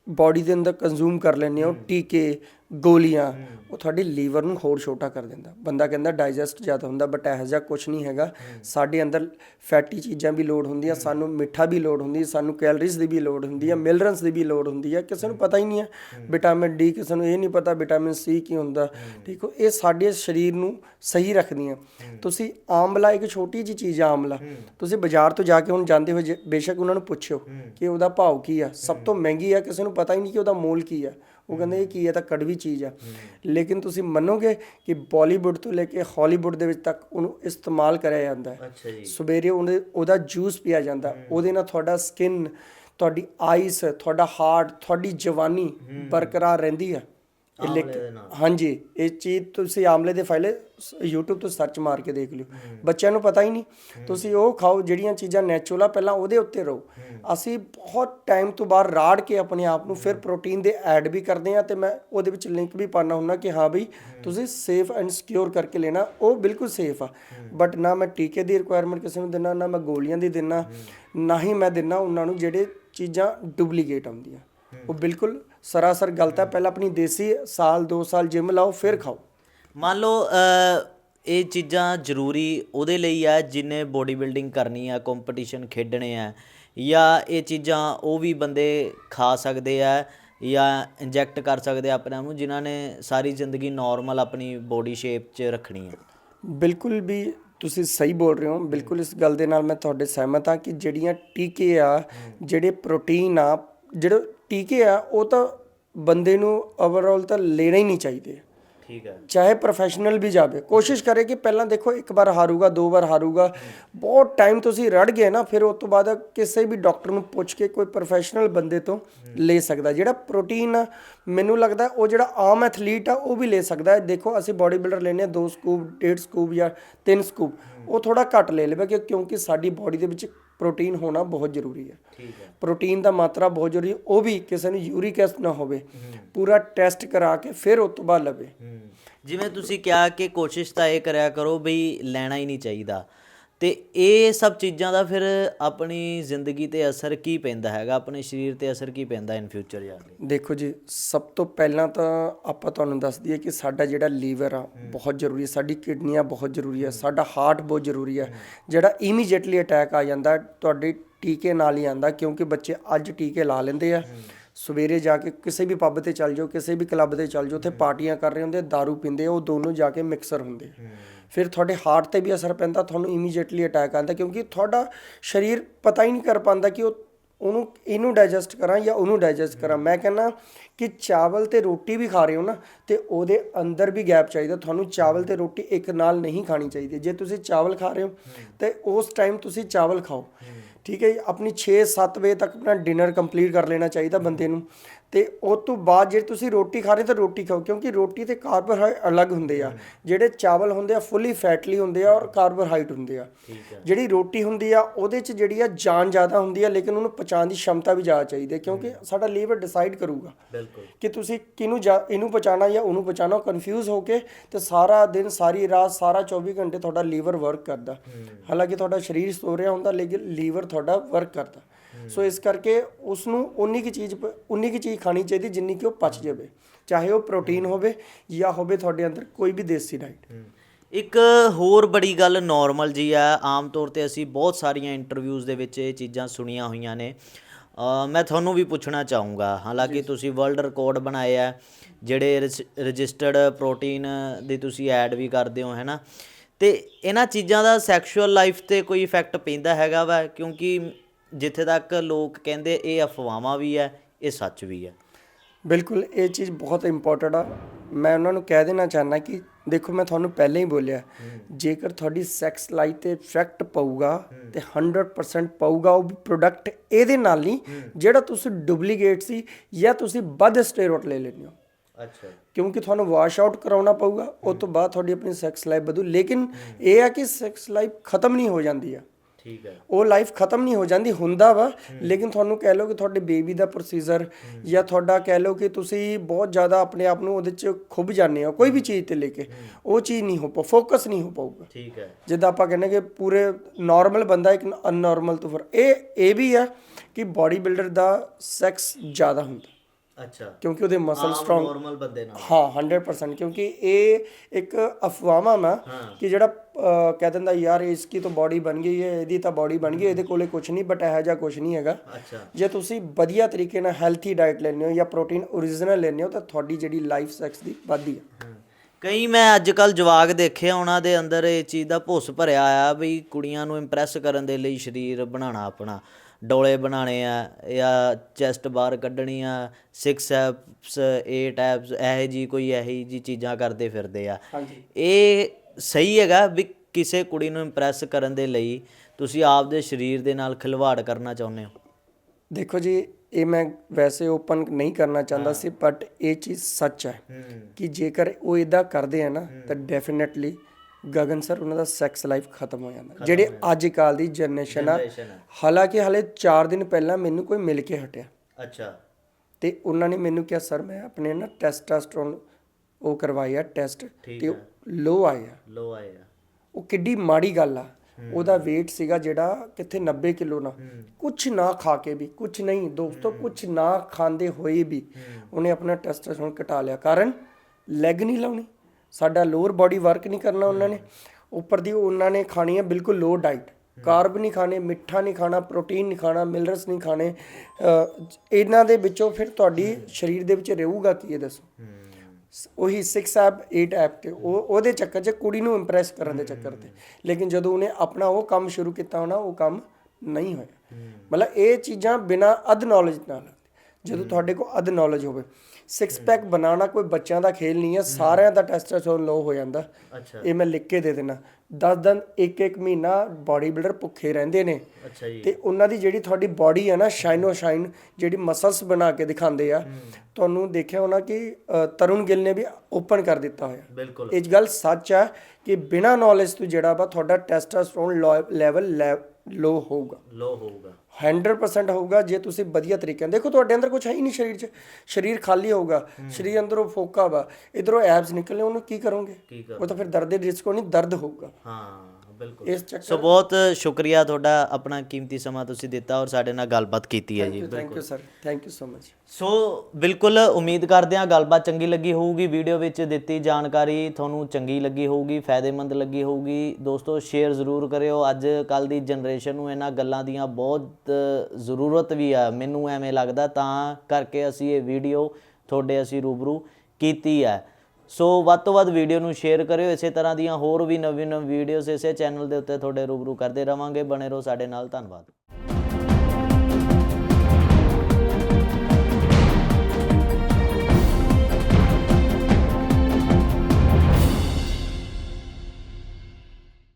ਬਾਡੀ ਦੇ ਅੰਦਰ ਕੰਜ਼ੂਮ ਕਰ ਲੈਂਦੇ ਹੋ। ਟੀਕੇ ਗੋਲੀਆਂ, ਉਹ ਤੁਹਾਡੇ ਲੀਵਰ ਨੂੰ ਹੋਰ ਛੋਟਾ ਕਰ ਦਿੰਦਾ। ਬੰਦਾ ਕਹਿੰਦਾ ਡਾਈਜੈਸਟ ਜ਼ਿਆਦਾ ਹੁੰਦਾ ਬਟ ਇਹੋ ਜਿਹਾ ਕੁਝ ਨਹੀਂ ਹੈਗਾ। ਸਾਡੇ ਅੰਦਰ ਫੈਟੀ ਚੀਜ਼ਾਂ ਵੀ ਲੋਡ ਹੁੰਦੀਆਂ, ਸਾਨੂੰ ਮਿੱਠਾ ਵੀ ਲੋਡ ਹੁੰਦੀ, ਸਾਨੂੰ ਕੈਲਰੀਜ਼ ਦੀ ਵੀ ਲੋਡ ਹੁੰਦੀ ਹੈ ਮਿਲਰਨਸ ਦੀ ਵੀ ਲੋਡ ਹੁੰਦੀ ਹੈ ਕਿਸੇ ਨੂੰ ਪਤਾ ਹੀ ਨਹੀਂ ਹੈ ਵਿਟਾਮਿਨ ਡੀ ਕਿਸੇ ਨੂੰ ਇਹ ਨਹੀਂ ਪਤਾ ਵਿਟਾਮਿਨ ਸੀ ਕੀ ਹੁੰਦਾ। ਠੀਕ ਹੋ, ਇਹ ਸਾਡੇ ਸਰੀਰ ਨੂੰ ਸਹੀ ਰੱਖਦੀਆਂ। ਤੁਸੀਂ ਆਮਲਾ ਇੱਕ ਛੋਟੀ ਜੀ ਚੀਜ਼ ਆ ਆਮਲਾ ਤੁਸੀਂ ਬਾਜ਼ਾਰ ਤੋਂ ਜਾ ਕੇ ਹੁਣ ਜਾਂਦੇ ਹੋ ਜੇ- ਬੇਸ਼ੱਕ ਉਹਨਾਂ ਨੂੰ ਪੁੱਛਿਓ ਕਿ ਉਹਦਾ ਭਾਅ ਕੀ ਆ? ਸਭ ਤੋਂ ਮਹਿੰਗੀ ਆ, ਕਿਸੇ ਨੂੰ ਪਤਾ ਹੀ ਨਹੀਂ ਕਿ ਉਹਦਾ ਮੋਲ ਕੀ ਆ। ਉਹ ਕਹਿੰਦੇ ਇਹ ਕੀ ਹੈ ਤਾਂ ਕੜਵੀ ਚੀਜ਼ ਆ। ਲੇਕਿਨ ਤੁਸੀਂ ਮੰਨੋਗੇ ਕਿ ਬਾਲੀਵੁੱਡ ਤੋਂ ਲੈ ਕੇ ਹਾਲੀਵੁੱਡ ਦੇ ਵਿੱਚ ਤੱਕ ਉਹਨੂੰ ਇਸਤੇਮਾਲ ਕਰਿਆ ਜਾਂਦਾ ਹੈ। ਅੱਛਾ ਜੀ। ਸਵੇਰੇ ਉਹਦੇ ਉਹਦਾ ਜੂਸ ਪੀਆ ਜਾਂਦਾ। ਉਹਦੇ ਨਾਲ ਤੁਹਾਡਾ ਸਕਿਨ ਤੁਹਾਡੀ ਆਈਸ ਤੁਹਾਡਾ ਹਾਰਟ ਤੁਹਾਡੀ ਜਵਾਨੀ ਬਰਕਰਾਰ ਰਹਿੰਦੀ ਹੈ। ਇਹ ਲਿਖ। ਹਾਂਜੀ ਇਹ ਚੀਜ਼ ਤੁਸੀਂ ਆਮਲੇ ਦੇ ਫਾਇਲੇ YouTube ਤੋਂ ਸਰਚ ਮਾਰ ਕੇ ਦੇਖ ਲਿਓ। ਬੱਚਿਆਂ ਨੂੰ ਪਤਾ ਹੀ ਨਹੀਂ। ਤੁਸੀਂ ਉਹ ਖਾਓ ਜਿਹੜੀਆਂ ਚੀਜ਼ਾਂ ਨੈਚੁਰਲ ਆ ਪਹਿਲਾਂ ਉਹਦੇ ਉੱਤੇ ਰਹੋ। ਅਸੀਂ ਬਹੁਤ ਟਾਈਮ ਤੋਂ ਬਾਅਦ ਰਾੜ ਕੇ ਆਪਣੇ ਆਪ ਨੂੰ ਫਿਰ ਪ੍ਰੋਟੀਨ ਦੇ ਐਡ ਵੀ ਕਰਦੇ ਆ ਤੇ ਮੈਂ ਉਹਦੇ ਵਿੱਚ ਲਿੰਕ ਵੀ ਪਾਣਾ ਹੁੰਦਾ ਕਿ ਹਾਂ ਬਈ ਤੁਸੀਂ ਸੇਫ ਐਂਡ ਸਿਕਿਉਰ ਕਰਕੇ ਲੈਣਾ ਉਹ ਬਿਲਕੁਲ ਸੇਫ ਆ। ਬਟ ਨਾ ਮੈਂ ਟੀਕੇ ਦੀ ਰਿਕੁਆਇਰਮੈਂਟ ਕਿਸੇ ਨੂੰ ਦਿੰਨਾ ਨਾ ਮੈਂ ਗੋਲੀਆਂ ਦੀ ਦਿੰਨਾ ਨਾ ਹੀ ਮੈਂ ਦਿੰਨਾ ਉਹਨਾਂ ਨੂੰ ਜਿਹੜੇ ਚੀਜ਼ਾਂ ਡੁਪਲੀਕੇਟ ਆਉਂਦੀਆਂ। ਉਹ ਬਿਲਕੁਲ ਸਰਾਸਰ ਗਲਤ ਹੈ ਪਹਿਲਾਂ ਆਪਣੀ ਦੇਸੀ ਸਾਲ 2 ਸਾਲ ਜਿਮ ਲਾਓ ਫਿਰ ਖਾਓ। ਮੰਨ ਲਓ ਅ, ਇਹ ਚੀਜ਼ਾਂ ਜ਼ਰੂਰੀ ਉਹਦੇ ਲਈ ਆ ਜਿਹਨੇ ਬੋਡੀ ਬਿਲਡਿੰਗ ਕਰਨੀ ਆ ਕੰਪੀਟੀਸ਼ਨ ਖੇਡਣੇ ਆ ਜਾਂ ਇਹ ਚੀਜ਼ਾਂ ਉਹ ਵੀ ਬੰਦੇ ਖਾ ਸਕਦੇ ਆ ਜਾਂ ਇੰਜੈਕਟ ਕਰ ਸਕਦੇ ਆ ਆਪਣੇ ਆਪ ਨੂੰ ਜਿਨ੍ਹਾਂ ਨੇ ਸਾਰੀ ਜ਼ਿੰਦਗੀ ਨਾਰਮਲ ਆਪਣੀ ਬੋਡੀ ਸ਼ੇਪ 'ਚ ਰੱਖਣੀ ਹੈ ਬਿਲਕੁਲ ਵੀ ਤੁਸੀਂ ਸਹੀ ਬੋਲ ਰਹੇ ਹੋ। ਬਿਲਕੁਲ ਇਸ ਗੱਲ ਦੇ ਨਾਲ ਮੈਂ ਤੁਹਾਡੇ ਸਹਿਮਤ ਹਾਂ ਕਿ ਜਿਹੜੀਆਂ ਟੀਕੇ ਆ ਜਿਹੜੇ ਪ੍ਰੋਟੀਨ ਆ ਜਿਹੜੇ ਟੀਕੇ ਆ ਉਹ ਤਾਂ ਬੰਦੇ ਨੂੰ ਓਵਰਆਲ ਤਾਂ ਲੈਣਾ ਹੀ ਨਹੀਂ ਚਾਹੀਦੇ। ਠੀਕ ਹੈ ਚਾਹੇ ਪ੍ਰੋਫੈਸ਼ਨਲ ਵੀ ਜਾਵੇ। ਕੋਸ਼ਿਸ਼ ਕਰੇ ਕਿ ਪਹਿਲਾਂ ਦੇਖੋ ਇੱਕ ਵਾਰ ਹਾਰੂਗਾ ਦੋ ਵਾਰ ਹਾਰੂਗਾ। ਬਹੁਤ ਟਾਈਮ ਤੁਸੀਂ ਰੜ ਗਏ ਨਾ ਫਿਰ ਉਸ ਤੋਂ ਬਾਅਦ ਕਿਸੇ ਵੀ ਡਾਕਟਰ ਨੂੰ ਪੁੱਛ ਕੇ ਕੋਈ ਪ੍ਰੋਫੈਸ਼ਨਲ ਬੰਦੇ ਤੋਂ ਲੈ ਸਕਦਾ। ਜਿਹੜਾ ਪ੍ਰੋਟੀਨ ਮੈਨੂੰ ਲੱਗਦਾ ਉਹ ਜਿਹੜਾ ਆਮ ਐਥਲੀਟ ਆ ਉਹ ਵੀ ਲੈ ਸਕਦਾ ਹੈ। ਦੇਖੋ ਅਸੀਂ ਬਾਡੀ ਬਿਲਡਰ ਲੈਨੇ ਆ ਦੋ ਸਕੂਪ ਡੇਢ ਸਕੂਪ ਜਾਂ ਤਿੰਨ ਸਕੂਪ ਉਹ ਥੋੜਾ ਘੱਟ ਲੈ ਲਵੇ ਕਿਉਂਕਿ ਸਾਡੀ ਬਾਡੀ ਦੇ ਵਿੱਚ ਪ੍ਰੋਟੀਨ ਹੋਣਾ ਬਹੁਤ ਜ਼ਰੂਰੀ ਹੈ। ਠੀਕ ਹੈ। ਪ੍ਰੋਟੀਨ ਦਾ ਮਾਤਰਾ ਬਹੁਤ ਜ਼ਰੂਰੀ ਹੈ। ਉਹ ਵੀ ਕਿਸੇ ਨੂੰ ਯੂਰਿਕ ਐਸਿਡ ਨਾ ਹੋਵੇ। ਪੂਰਾ ਟੈਸਟ ਕਰਾ ਕੇ ਫਿਰ ਉਸ ਤੋਂ ਬਾਅਦ ਲਵੇ। ਜਿਵੇਂ ਤੁਸੀਂ ਕਿਹਾ ਕਿ ਕੋਸ਼ਿਸ਼ ਤਾਂ ਇਹ ਕਰਿਆ ਕਰੋ ਬਈ ਲੈਣਾ ਹੀ ਨਹੀਂ ਚਾਹੀਦਾ। ਤੇ ਇਹ ਸਭ ਚੀਜ਼ਾਂ ਦਾ ਫਿਰ ਆਪਣੀ ਜ਼ਿੰਦਗੀ ਤੇ ਅਸਰ ਕੀ ਪੈਂਦਾ ਹੈਗਾ? ਆਪਣੇ ਸਰੀਰ ਤੇ ਅਸਰ ਕੀ ਪੈਂਦਾ ਇਨ ਫਿਊਚਰ ਜਾ ਕੇ ਦੇਖੋ ਜੀ ਸਭ ਤੋਂ ਪਹਿਲਾਂ ਤਾਂ ਆਪਾਂ ਤੁਹਾਨੂੰ ਦੱਸ ਦਈਏ ਕਿ ਸਾਡਾ ਜਿਹੜਾ ਲੀਵਰ ਆ ਬਹੁਤ ਜ਼ਰੂਰੀ ਹੈ। ਸਾਡੀ ਕਿਡਨੀਆਂ ਬਹੁਤ ਜ਼ਰੂਰੀ ਹੈ। ਸਾਡਾ ਹਾਰਟ ਬਹੁਤ ਜ਼ਰੂਰੀ ਹੈ। ਜਿਹੜਾ ਇਮੀਡੀਏਟਲੀ ਅਟੈਕ ਆ ਜਾਂਦਾ ਤੁਹਾਡੇ ਟੀਕੇ ਨਾਲ ਹੀ ਆਂਦਾ ਕਿਉਂਕਿ ਬੱਚੇ ਅੱਜ ਟੀਕੇ ਲਾ ਲੈਂਦੇ ਆ। ਸਵੇਰੇ ਜਾ ਕੇ ਕਿਸੇ ਵੀ ਪੱਬ ਤੇ ਚੱਲ ਜਾਓ ਕਿਸੇ ਵੀ ਕਲੱਬ ਤੇ ਚੱਲ ਜਾਓ ਉੱਥੇ ਪਾਰਟੀਆਂ ਕਰ ਰਹੇ ਹੁੰਦੇ दारू ਪੀਂਦੇ ਉਹ ਦੋਨੋਂ ਜਾ ਕੇ ਮਿਕਸਰ ਹੁੰਦੇ। ਫਿਰ ਤੁਹਾਡੇ ਹਾਰਟ ਤੇ ਵੀ ਅਸਰ ਪੈਂਦਾ ਤੁਹਾਨੂੰ ਇਮੀਡੀਏਟਲੀ ਅਟੈਕ ਆਉਂਦਾ ਕਿਉਂਕਿ ਤੁਹਾਡਾ ਸਰੀਰ ਪਤਾ ਹੀ ਨਹੀਂ ਕਰ ਪਾਉਂਦਾ ਕਿ ਉਹ ਉਹਨੂੰ ਇਹਨੂੰ ਡਾਈਜੈਸਟ ਕਰਾਂ ਜਾਂ ਉਹਨੂੰ ਡਾਈਜੈਸਟ ਕਰਾਂ। ਮੈਂ ਕਹਿੰਦਾ ਕਿ ਚਾਵਲ ਤੇ ਰੋਟੀ ਵੀ ਖਾ ਰਹੇ ਹੋ ਨਾ ਤੇ ਉਹਦੇ ਅੰਦਰ ਵੀ ਗੈਪ ਚਾਹੀਦਾ। ਤੁਹਾਨੂੰ ਚਾਵਲ ਤੇ ਰੋਟੀ ਇੱਕ ਨਾਲ ਨਹੀਂ ਖਾਣੀ ਚਾਹੀਦੀ। ਜੇ ਤੁਸੀਂ ਚਾਵਲ ਖਾ ਰਹੇ ਹੋ ਤੇ ਉਸ ਟਾਈਮ ਤੁਸੀਂ ਚਾਵਲ ਖਾਓ। ਠੀਕ ਹੈ ਜੀ? ਆਪਣੀ 6-7 ਵਜੇ ਤੱਕ ਆਪਣਾ ਡਿਨਰ ਕੰਪਲੀਟ ਕਰ ਲੈਣਾ ਚਾਹੀਦਾ ਬੰਦੇ ਨੂੰ। ਤੇ ਉਸ ਤੋਂ ਬਾਅਦ ਜੇ ਤੁਸੀਂ ਰੋਟੀ ਖਾ ਰਹੇ ਤਾਂ ਰੋਟੀ ਖਾਓ ਕਿਉਂਕਿ ਰੋਟੀ ਤੇ ਕਾਰਬੋਹਾਈਡਰੇਟ ਅਲੱਗ ਹੁੰਦੇ ਆ। ਜਿਹੜੇ ਚਾਵਲ ਹੁੰਦੇ ਆ ਫੁੱਲੀ ਫੈਟਲੀ ਹੁੰਦੇ ਆ ਔਰ ਕਾਰਬੋਹਾਈਡਰੇਟ ਹੁੰਦੇ ਆ। ਜਿਹੜੀ ਰੋਟੀ ਹੁੰਦੀ ਆ ਉਹਦੇ ਚ ਜਿਹੜੀ ਆ ਜਾਨ ਜ਼ਿਆਦਾ ਹੁੰਦੀ ਆ ਲੇਕਿਨ ਉਹਨੂੰ ਪਚਾਉਣ ਦੀ ਸ਼ਮਤਾ ਵੀ ਜ਼ਿਆਦਾ ਚਾਹੀਦੀ ਹੈ ਕਿਉਂਕਿ ਸਾਡਾ ਲੀਵਰ ਡਿਸਾਈਡ ਕਰੂਗਾ। ਬਿਲਕੁਲ। ਕਿ ਤੁਸੀਂ ਕਿਹਨੂੰ ਜਾ- ਇਹਨੂੰ ਪਚਾਣਾ ਜਾਂ ਉਹਨੂੰ ਪਚਾਣਾ ਕਨਫਿਊਜ਼ ਹੋ ਕੇ ਤੇ ਸਾਰਾ ਦਿਨ ਸਾਰੀ ਰਾਤ ਸਾਰਾ 24 ਘੰਟੇ ਤੁਹਾਡਾ ਲੀਵਰ ਵਰਕ ਕਰਦਾ। ਹਾਲਾਂਕਿ ਤੁਹਾਡਾ ਸਰੀਰ ਸੋ ਰਿਹਾ ਹੁੰਦਾ ਲੇਕਿਨ ਲੀਵਰ ਤੁਹਾਡਾ ਵਰਕ ਕਰਦਾ। ਸੋ ਇਸ ਕਰਕੇ ਉਸ ਨੂੰ ਉਨੀ ਕੀ ਚੀਜ਼ ਉਨੀ ਕੀ ਚੀਜ਼ ਖਾਣੀ ਚਾਹੀਦੀ ਜਿੰਨੀ ਕਿ ਉਹ ਪਚ ਜਾਵੇ। ਚਾਹੇ ਉਹ ਪ੍ਰੋਟੀਨ ਹੋਵੇ ਜਾਂ ਹੋਵੇ ਤੁਹਾਡੇ ਅੰਦਰ ਕੋਈ ਵੀ ਦੇਸੀ ਡਾਈਟ ਇੱਕ ਹੋਰ ਬੜੀ ਗੱਲ ਨਾਰਮਲ ਜੀ ਆ। ਆਮ ਤੌਰ ਤੇ ਅਸੀਂ ਬਹੁਤ ਸਾਰੀਆਂ ਇੰਟਰਵਿਊਜ਼ ਦੇ ਵਿੱਚ ਇਹ ਚੀਜ਼ਾਂ ਸੁਣੀਆਂ ਹੋਈਆਂ ਨੇ। ਮੈਂ ਤੁਹਾਨੂੰ ਵੀ ਪੁੱਛਣਾ ਚਾਹੂੰਗਾ ਹਾਲਾਂਕਿ ਤੁਸੀਂ ਵਰਲਡ ਰਿਕਾਰਡ ਬਣਾਏ ਆ ਜਿਹੜੇ ਰਜਿਸਟਰਡ ਪ੍ਰੋਟੀਨ ਦੀ ਤੁਸੀਂ ਐਡ ਵੀ ਕਰਦੇ ਹੋ ਹੈਨਾ? ਤੇ ਇਹਨਾਂ ਚੀਜ਼ਾਂ ਦਾ ਸੈਕਸ਼ੂਅਲ ਲਾਈਫ ਤੇ ਕੋਈ ਇਫੈਕਟ ਪੈਂਦਾ ਹੈਗਾ ਵਾ? ਕਿਉਂਕਿ ਜਿੱਥੇ ਤੱਕ ਲੋਕ ਕਹਿੰਦੇ ਇਹ ਅਫਵਾਹਾਂ ਵੀ ਹੈ ਇਹ ਸੱਚ ਵੀ ਹੈ। ਬਿਲਕੁਲ ਇਹ ਚੀਜ਼ ਬਹੁਤ ਇੰਪੋਰਟੈਂਟ ਆ। ਮੈਂ ਉਹਨਾਂ ਨੂੰ ਕਹਿ ਦੇਣਾ ਚਾਹੁੰਦਾ ਕਿ ਦੇਖੋ ਮੈਂ ਤੁਹਾਨੂੰ ਪਹਿਲਾਂ ਹੀ ਬੋਲਿਆ ਜੇਕਰ ਤੁਹਾਡੀ ਸੈਕਸ ਲਾਈਫ ਤੇ ਇਫੈਕਟ ਪਊਗਾ ਤੇ 100% ਪਊਗਾ ਉਹ ਪ੍ਰੋਡਕਟ ਇਹਦੇ ਨਾਲ ਨਹੀਂ ਜਿਹੜਾ ਤੁਸੀਂ ਡੁਪਲੀਕੇਟ ਸੀ ਜਾਂ ਤੁਸੀਂ ਵੱਧ ਸਟੇਰੋਇਡ ਲੈ ਲੈਂਦੇ ਹੋ। ਅੱਛਾ। ਕਿਉਂਕਿ ਤੁਹਾਨੂੰ ਵਾਸ਼ ਆਊਟ ਕਰਾਉਣਾ ਪਊਗਾ ਉਸ ਤੋਂ ਬਾਅਦ ਤੁਹਾਡੀ ਆਪਣੀ ਸੈਕਸ ਲਾਈਫ ਵਧੂ ਲੇਕਿਨ ਇਹ ਆ ਕਿ ਸੈਕਸ ਲਾਈਫ ਖਤਮ ਨਹੀਂ ਹੋ ਜਾਂਦੀ ਆ। ਠੀਕ ਹੈ। ਉਹ ਲਾਈਫ ਖਤਮ ਨਹੀਂ ਹੋ ਜਾਂਦੀ ਹੁੰਦਾ ਵਾ ਲੇਕਿਨ ਤੁਹਾਨੂੰ ਕਹਿ ਲਓ ਕਿ ਤੁਹਾਡੇ ਬੇਬੀ ਦਾ ਪ੍ਰੋਸੀਜਰ ਜਾਂ ਤੁਹਾਡਾ ਕਹਿ ਲਓ ਕਿ ਤੁਸੀਂ ਬਹੁਤ ਜ਼ਿਆਦਾ ਆਪਣੇ ਆਪ ਨੂੰ ਉਹਦੇ 'ਚ ਖੁੱਭ ਜਾਂਦੇ ਹੋ ਕੋਈ ਵੀ ਚੀਜ਼ ਤੇ ਲੈ ਕੇ ਉਹ ਚੀਜ਼ ਨਹੀਂ ਹੋ ਪਾ ਫੋਕਸ ਨਹੀਂ ਹੋ ਪਾਊਗਾ। ਠੀਕ ਹੈ। ਜਿੱਦਾਂ ਆਪਾਂ ਕਹਿੰਦੇ ਕਿ ਪੂਰੇ ਨਾਰਮਲ ਬੰਦਾ ਇੱਕ ਅਨਨਾਰਮਲ ਤੋਂ ਫਿਰ ਇਹ ਇਹ ਵੀ ਆ ਕਿ ਬਾਡੀ ਬਿਲਡਰ ਦਾ ਸੈਕਸ ਜ਼ਿਆਦਾ ਹੁੰਦਾ। ਅੱਛਾ। ਕਿਉਂਕਿ ਉਹਦੇ ਮਸਲ ਸਟਰੋਂਗ ਨਾਰਮਲ ਬੰਦੇ ਨਾਲ। ਹਾਂ 100% ਕਿਉਂਕਿ ਇਹ ਇੱਕ ਅਫਵਾਹਾਂ ਨਾ ਕਿ ਜਿਹੜਾ ਕਹਿ ਦਿੰਦਾ ਯਾਰ ਇਸकी ਤਾਂ ਬਾਡੀ ਬਣ ਗਈ ਹੈ ਇਹਦੀ ਤਾਂ ਬਾਡੀ ਬਣ ਗਈ ਇਹਦੇ ਕੋਲੇ ਕੁਝ ਨਹੀਂ ਬਟ ਇਹੋ ਜਿਹਾ ਕੁਝ ਨਹੀਂ ਹੈਗਾ। ਅੱਛਾ। ਜੇ ਤੁਸੀਂ ਵਧੀਆ ਤਰੀਕੇ ਨਾਲ ਹੈਲਥੀ ਡਾਈਟ ਲੈਂਦੇ ਹੋ ਜਾਂ ਪ੍ਰੋਟੀਨ ਓਰੀਜਨਲ ਲੈਂਦੇ ਹੋ ਤਾਂ ਤੁਹਾਡੀ ਜਿਹੜੀ ਲਾਈਫ ਸੈਕਸ ਦੀ ਵੱਧਦੀ ਹੈ। ਕਈ ਮੈਂ ਅੱਜ ਕੱਲ ਜਵਾਕ ਦੇਖਿਆ ਉਹਨਾਂ ਦੇ ਅੰਦਰ ਇਹ ਚੀਜ਼ ਦਾ ਭੁੱਸ ਭਰਿਆ ਆ ਵੀ ਕੁੜੀਆਂ ਨੂੰ ਇੰਪ੍ਰੈਸ ਕਰਨ ਦੇ ਲਈ ਸਰੀਰ ਬਣਾਉਣਾ ਆਪਣਾ। ਡੋਲੇ ਬਣਾਣੇ ਆ ਜਾਂ ਚੈਸਟ ਬਾਹਰ ਕੱਢਣੀ ਆ 6 ਐਪਸ 8 ਐਪਸ ਇਹ ਜੀ ਕੋਈ ਇਹੀ ਜੀ ਚੀਜ਼ਾਂ ਕਰਦੇ ਫਿਰਦੇ ਆ। ਇਹ ਸਹੀ ਹੈਗਾ ਵੀ ਕਿਸੇ ਕੁੜੀ ਨੂੰ ਇੰਪ੍ਰੈਸ ਕਰਨ ਦੇ ਲਈ ਤੁਸੀਂ ਆਪਦੇ ਸਰੀਰ ਦੇ ਨਾਲ ਖਿਲਵਾੜ ਕਰਨਾ ਚਾਹੁੰਦੇ ਹੋ। ਦੇਖੋ ਜੀ ਇਹ ਮੈਂ ਵੈਸੇ ਓਪਨ ਨਹੀਂ ਕਰਨਾ ਚਾਹੁੰਦਾ ਸੀ ਬਟ ਇਹ ਚੀਜ਼ ਸੱਚ ਹੈ ਕਿ ਜੇਕਰ ਉਹ ਇਦਾਂ ਕਰਦੇ ਆ ਨਾ ਤਾਂ ਡੈਫੀਨਿਟਲੀ ਗਗਨ ਸਰ ਉਹਨਾਂ ਦਾ ਸੈਕਸ ਲਾਈਫ ਖਤਮ ਹੋ ਜਾਂਦਾ। ਜਿਹੜੇ ਅੱਜ ਕੱਲ ਦੀ ਜਨਰੇਸ਼ਨ ਆ ਆ। ਹਾਲਾਂਕਿ ਹਲੇ 4 ਦਿਨ ਪਹਿਲਾਂ ਮੈਨੂੰ ਕੋਈ ਮਿਲ ਕੇ ਹਟਿਆ। ਅੱਛਾ। ਤੇ ਉਹਨਾਂ ਨੇ ਮੈਨੂੰ ਕਿਹਾ ਸਰ ਮੈਂ ਆਪਣੇ ਨਾ ਟੈਸਟਾਸਟਰੋਨ ਉਹ ਕਰਵਾਇਆ ਟੈਸਟ ਠੀਕ ਤੇ ਲੋ ਆਇਆ ਲੋ ਆਏਗਾ ਉਹ ਕਿੱਡੀ ਮਾੜੀ ਗੱਲ ਆ। ਉਹਦਾ weight ਸੀਗਾ ਜਿਹੜਾ ਕਿੱਥੇ 90 ਕਿਲੋ ਨਾ। ਕੁਝ ਨਾ ਖਾ ਕੇ ਵੀ ਕੁਝ ਨਹੀਂ ਦੋਸਤੋ ਕੁਝ ਨਾ ਖਾਂਦੇ ਹੋਏ ਵੀ ਉਹਨੇ ਆਪਣਾ ਟੈਸਟੋਸਟੈਰੋਨ ਘਟਾ ਲਿਆ। ਕਾਰਨ ਲੈਗ ਨਹੀਂ ਲਾਉਣੀ। ਸਾਡਾ ਲੋਅਰ ਬਾਡੀ ਵਰਕ ਨਹੀਂ ਕਰਨਾ ਉਹਨਾਂ ਨੇ। ਉੱਪਰ ਦੀ ਉਹਨਾਂ ਨੇ ਖਾਣੀ ਹੈ ਬਿਲਕੁਲ ਲੋ ਡਾਈਟ ਕਾਰਬ ਨਹੀਂ ਖਾਣੇ, ਮਿੱਠਾ ਨਹੀਂ ਖਾਣਾ ਪ੍ਰੋਟੀਨ ਨਹੀਂ ਖਾਣਾ ਮਿਨਰਲਸ ਨਹੀਂ ਖਾਣੇ। ਇਹਨਾਂ ਦੇ ਵਿੱਚੋਂ ਫਿਰ ਤੁਹਾਡੀ ਸਰੀਰ ਦੇ ਵਿੱਚ ਰਹੂਗਾ ਕੀ ਇਹ ਦੱਸੋ? ਸ- ਉਹੀ 6 ਐਪ 8 ਐਪ ਤੇ ਉਹ, ਉਹਦੇ ਚੱਕਰ 'ਚ ਕੁੜੀ ਨੂੰ ਇੰਪ੍ਰੈਸ ਕਰਨ ਦੇ ਚੱਕਰ ਤੇ। ਲੇਕਿਨ ਜਦੋਂ ਉਹਨੇ ਆਪਣਾ ਉਹ ਕੰਮ ਸ਼ੁਰੂ ਕੀਤਾ ਹੋਣਾ, ਉਹ ਕੰਮ ਨਹੀਂ ਹੋਇਆ। ਮਤਲਬ ਇਹ ਚੀਜ਼ਾਂ ਬਿਨਾ ਅਧ ਨੌਲੇਜ ਨਾਲ ਜਦੋਂ ਤੁਹਾਡੇ ਕੋਲ ਅਧ ਨੌਲੇਜ ਹੋਵੇ। ਸਿਕਸ ਪੈਕ ਬਣਾਉਣਾ ਕੋਈ ਬੱਚਿਆਂ ਦਾ ਖੇਲ ਨਹੀਂ ਹੈ। ਸਾਰਿਆਂ ਦਾ ਟੈਸਟੋਸਟੈਰੋਨ ਲੋ ਹੋ ਜਾਂਦਾ। ਅੱਛਾ। ਇਹ ਮੈਂ ਲਿਖ ਕੇ ਦੇ ਦੇਣਾ 10 ਦਿਨ ਇੱਕ ਇੱਕ ਮਹੀਨਾ ਬਾਡੀ ਬਿਲਡਰ ਭੁੱਖੇ ਰਹਿੰਦੇ ਨੇ। ਅੱਛਾ ਜੀ। ਤੇ ਉਹਨਾਂ ਦੀ ਜਿਹੜੀ ਤੁਹਾਡੀ ਬਾਡੀ ਹੈ ਨਾ ਸ਼ਾਈਨੋ ਸ਼ਾਈਨ ਜਿਹੜੀ ਮਸਲਸ ਬਣਾ ਕੇ ਦਿਖਾਉਂਦੇ ਆ ਤੁਹਾਨੂੰ ਦੇਖਿਆ ਹੋਣਾ ਕਿ ਤਰੁਣ ਗਿੱਲ ਨੇ ਵੀ ਓਪਨ ਕਰ ਦਿੱਤਾ ਹੋਇਆ। ਇਹ ਗੱਲ ਸੱਚ ਹੈ ਕਿ ਬਿਨਾ ਨੌਲੇਜ ਤੋਂ ਜਿਹੜਾ ਵਾ ਤੁਹਾਡਾ ਟੈਸਟੋਸਟੈਰੋਨ ਲੈਵਲ ਲੋ ਹੋਊਗਾ। ਲੋ ਹੋਊਗਾ। 100% ਹੋਊਗਾ ਜੇ ਤੁਸੀਂ ਵਧੀਆ ਤਰੀਕੇ ਨਾਲ ਦੇਖੋ ਤੁਹਾਡੇ ਅੰਦਰ ਕੁਝ ਹੈ ਹੀ ਨਹੀਂ ਸਰੀਰ 'ਚ। ਸਰੀਰ ਖਾਲੀ ਹੋਊਗਾ ਸਰੀਰ ਅੰਦਰੋਂ ਫੋਕਾ ਵਾ ਇਧਰੋਂ ਐਬਸ ਨਿਕਲਨੇ ਉਹਨੂੰ ਕੀ ਕਰੋਗੇ? ਉਹ ਤਾਂ ਫਿਰ ਦਰਦ ਦੇ ਰਿਸਕ ਨਹੀਂ ਦਰਦ ਹੋਊਗਾ। ਹਾਂ। ਇਸ ਚੱਕਰ ਸੋ ਬਹੁਤ ਸ਼ੁਕਰੀਆ ਤੁਹਾਡਾ ਆਪਣਾ ਕੀਮਤੀ ਸਮਾਂ ਤੁਸੀਂ ਦਿੱਤਾ ਔਰ ਸਾਡੇ ਨਾਲ ਗੱਲਬਾਤ ਕੀਤੀ ਹੈ ਜੀ। Thank you sir thank you so much so ਬਿਲਕੁਲ ਉਮੀਦ ਕਰਦੇ ਹਾਂ ਗੱਲਬਾਤ ਚੰਗੀ ਲੱਗੀ ਹੋਊਗੀ ਵੀਡੀਓ ਵਿੱਚ ਦਿੱਤੀ ਜਾਣਕਾਰੀ ਤੁਹਾਨੂੰ ਚੰਗੀ ਲੱਗੀ ਹੋਊਗੀ ਫਾਇਦੇਮੰਦ ਲੱਗੀ ਹੋਊਗੀ। ਦੋਸਤੋ ਸ਼ੇਅਰ ਜ਼ਰੂਰ ਕਰਿਓ। ਅੱਜ ਕੱਲ ਦੀ ਜਨਰੇਸ਼ਨ ਨੂੰ ਇਹਨਾਂ ਗੱਲਾਂ ਦੀਆਂ ਬਹੁਤ ਜ਼ਰੂਰਤ ਵੀ ਆ। ਮੈਨੂੰ ਐਵੇਂ ਲੱਗਦਾ ਤਾਂ ਕਰਕੇ ਅਸੀਂ ਇਹ ਵੀਡੀਓ ਤੁਹਾਡੇ ਅਸੀਂ ਰੂਬਰੂ ਕੀਤੀ ਹੈ। ਸੋ ਵੱਧ ਤੋਂ ਵੱਧ ਵੀਡੀਓ ਨੂੰ ਸ਼ੇਅਰ ਕਰਿਓ, ਇਸੇ ਤਰ੍ਹਾਂ ਦੀਆਂ ਹੋਰ ਵੀ ਨਵੀਂ ਨਵੀਂ ਵੀਡੀਓਜ਼ ਇਸੇ ਚੈਨਲ ਦੇ ਉੱਤੇ ਤੁਹਾਡੇ ਰੂਬਰੂ ਕਰਦੇ ਰਵਾਂਗੇ। ਬਣੇ ਰਹੋ ਸਾਡੇ ਨਾਲ, ਧੰਨਵਾਦ।